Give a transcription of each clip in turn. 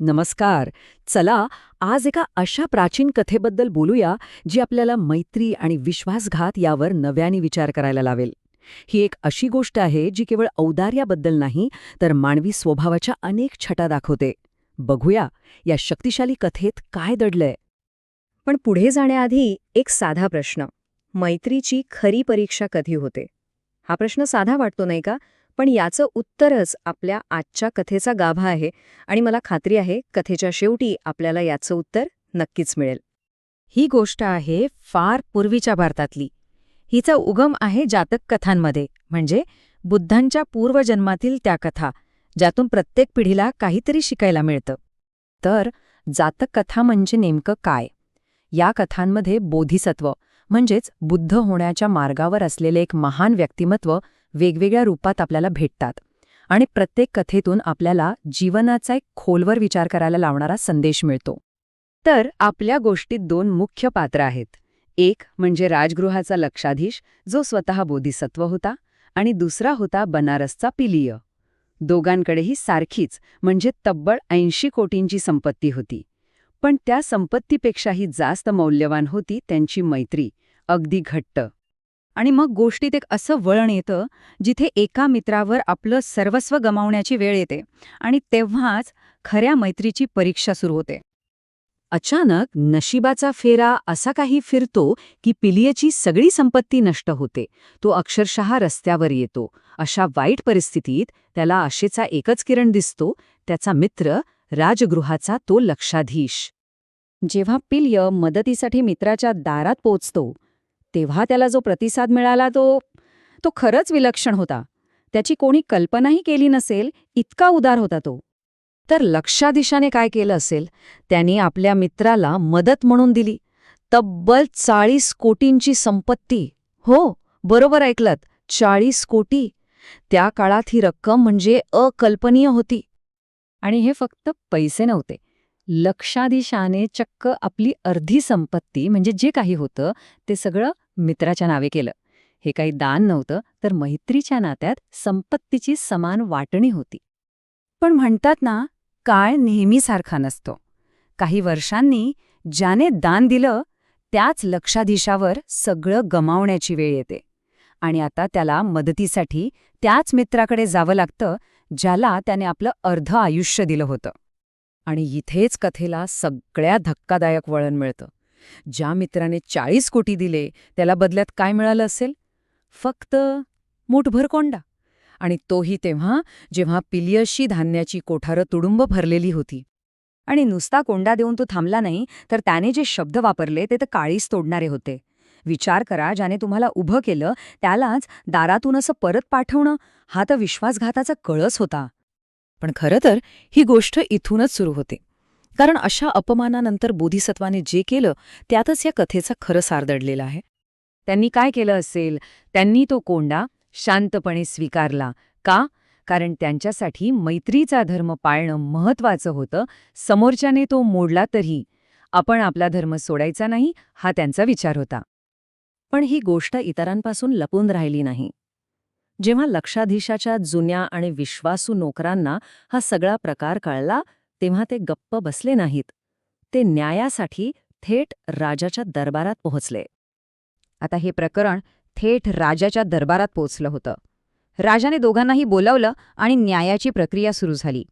नमस्कार. चला आज एका अशा प्राचीन कथेबद्दल बोलूया जी आपल्याला मैत्री आणि विश्वासघात यावर नव्याने विचार करायला लावेल. ही एक अशी गोष्ट आहे जी केवळ औदार्याबद्दल नाही तर मानवी स्वभावाच्या अनेक छटा दाखवते. बघूया या शक्तिशाली कथेत काय दडलंय. पण पुढे जाण्याआधी एक साधा प्रश्न. मैत्रीची खरी परीक्षा कधी होते? हा प्रश्न साधा वाटतो नाही का? पण याचं उत्तरच आपल्या आजच्या कथेचा गाभा आहे आणि मला खात्री आहे कथेच्या शेवटी आपल्याला याचं उत्तर नक्कीच मिळेल. ही गोष्ट आहे फार पूर्वीच्या भारतातली. हिचा उगम आहे जातक कथांमध्ये म्हणजे बुद्धांच्या पूर्वजन्मातील त्या कथा ज्यातून प्रत्येक पिढीला काहीतरी शिकायला मिळतं. तर जातक कथा म्हणजे नेमकं काय? या कथांमध्ये बोधिसत्व म्हणजेच बुद्ध होण्याच्या मार्गावर असलेले एक महान व्यक्तिमत्व वेगवेगळ्या रूपात आपल्याला भेटतात आणि प्रत्येक कथेतून आपल्याला जीवनाचा एक खोलवर विचार करायला लावणारा संदेश मिळतो. तर आपल्या गोष्टीत दोन मुख्य पात्र आहेत. एक म्हणजे राजगृहाचा लक्षाधीश जो स्वतः बोधिसत्व होता आणि दुसरा होता बनारसचा पिलीय. दोघांकडेही सारखीच म्हणजे तब्बल ऐंशी कोटींची संपत्ती होती. पण त्या संपत्तीपेक्षाही जास्त मौल्यवान होती त्यांची मैत्री अगदी घट्ट. आणि मग गोष्टीत एक असं वळण येतं जिथे एका मित्रावर आपलं सर्वस्व गमावण्याची वेळ येते आणि तेव्हाच खऱ्या मैत्रीची परीक्षा सुरू होते. अचानक नशिबाचा फेरा असा काही फिरतो की पिलियची सगळी संपत्ती नष्ट होते. तो अक्षरशः रस्त्यावर येतो. अशा वाईट परिस्थितीत त्याला आशेचा एकच किरण दिसतो त्याचा मित्र राजगृहाचा तो लक्षाधीश. जेव्हा पिल्य मदतीसाठी मित्राच्या दारात पोचतो तेव्हा त्याला जो प्रतिसाद मिळाला तो तो खरंच विलक्षण होता. त्याची कोणी कल्पनाही केली नसेल इतका उदार होता तो. तर लक्षाधीशाने काय केलं असेल? त्यांनी आपल्या मित्राला मदत म्हणून दिली. तब्बल चाळीस कोटींची संपत्ती. हो बरोबर ऐकलत. चाळीस कोटी. त्या काळात ही रक्कम म्हणजे अकल्पनीय होती. आणि हे फक्त पैसे नव्हते. लक्षाधीशाने चक्क आपली अर्धी संपत्ती म्हणजे जे काही होतं ते सगळं मित्राच्या नावे केलं. हे काही दान नव्हतं तर मैत्रीच्या नात्यात संपत्तीची समान वाटणी होती. पण म्हणतात ना काळ नेहमीसारखा नसतो. काही वर्षांनी ज्याने दान दिलं त्याच लक्षाधीशावर सगळं गमावण्याची वेळ येते. आणि आता त्याला मदतीसाठी त्याच मित्राकडे जावं लागतं ज्याला त्याने आपलं अर्ध आयुष्य दिलं होतं. आणि इथेच कथेला सगळ्या धक्कादायक वळण मिळतं. ज्या मित्राने चाळीस कोटी दिले त्याला बदल्यात काय मिळालं असेल? फक्त मूठभर कोंडा. आणि तोही तेव्हा जेव्हा पिलियशी धान्याची कोठारं तुडुंब भरलेली होती. आणि नुसता कोंडा देऊन तो थांबला नाही तर त्याने जे शब्द वापरले ते तर काळीच तोडणारे होते. विचार करा ज्याने तुम्हाला उभं केलं त्यालाच दारातून असं परत पाठवणं हा तर विश्वासघाताचा कळस होता. पण खरं तर ही गोष्ट इथूनच सुरू होते. कारण अशा अपमानानंतर बोधिसत्वाने जे केलं त्यातच या कथेचा खरं सार दडलेला आहे. त्यांनी काय केलं असेल? त्यांनी तो कोंडा शांतपणे स्वीकारला. का? कारण त्यांच्यासाठी मैत्रीचा धर्म पाळणं महत्वाचं होतं. समोरच्याने तो मोडला तरी. आपण आपला धर्म सोडायचा नाही हा त्यांचा विचार होता. पण ही गोष्ट इतरांपासून लपून राहिली नाही. जेव्हा लक्षाधीशाच्या जुन्या आणि विश्वासू नोकरांना हा सगळा प्रकार कळला तेव्हा ते गप्प बसले नाहीत. ते न्यायासाठी थेट राजाच्या दरबारात पोहोचले. आता हे प्रकरण थेट राजाच्या दरबारात पोचलं होतं. राजाने दोघांनाही बोलावलं आणि न्यायाची प्रक्रिया सुरू झाली.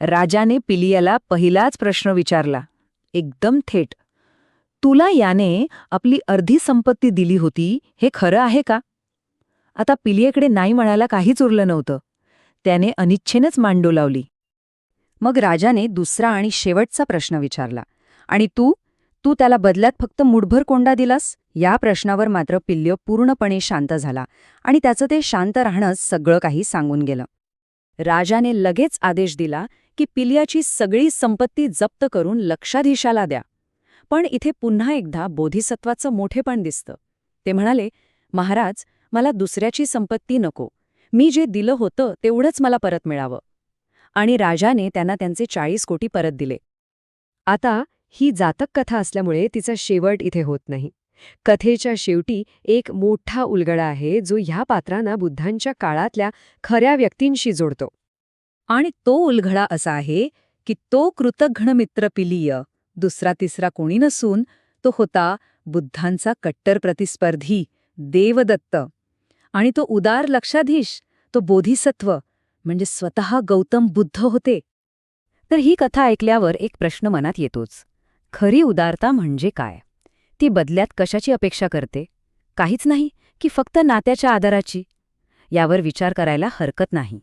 राजाने पिलियाला पहिलाच प्रश्न विचारला. एकदम थेट. तुला याने आपली अर्धी संपत्ती दिली होती हे खरं आहे का? आता पिलियेकडे नाही म्हणायला काहीच उरलं नव्हतं. त्याने अनिच्छेनच मांडू लावली. मग राजाने दुसरा आणि शेवटचा प्रश्न विचारला. आणि तू? तू त्याला बदल्यात फक्त मुठभर कोंडा दिलास? या प्रश्नावर मात्र पिल्ल्य पूर्णपणे शांत झाला आणि त्याचं ते शांत राहणं सगळं काही सांगून गेलं. राजाने लगेच आदेश दिला की पिल्याची सगळी संपत्ती जप्त करून लक्षाधीशाला द्या. पण इथे पुन्हा एकदा बोधिसत्वाचं मोठेपण दिसतं. ते म्हणाले महाराज मला दुसऱ्याची संपत्ती नको. मी जे दिलं होतं तेवढंच मला परत मिळावं. आणि राजाने त्यांना त्यांचे चाळीस कोटी परत दिले. आता ही जातक कथा असल्यामुळे तिचा शेवट इथे होत नाही. कथेच्या शेवटी एक मोठा उलगडा आहे जो ह्या पात्रांना बुद्धांच्या काळातल्या खऱ्या व्यक्तींशी जोडतो. आणि तो उलगडा असा आहे की तो कृतघ्न मित्र पिलीय दुसरा तिसरा कोणी नसून तो होता बुद्धांचा कट्टर प्रतिस्पर्धी देवदत्त. आणि तो उदार लक्षाधीश तो बोधिसत्व म्हणजे स्वतः गौतम बुद्ध होते. तर ही कथा ऐकल्यावर एक प्रश्न मनात येतोच. खरी उदारता म्हणजे काय? ती बदल्यात कशाची अपेक्षा करते? काहीच नाही की फक्त नात्याच्या आधाराची यावर विचार करायला हरकत नाही.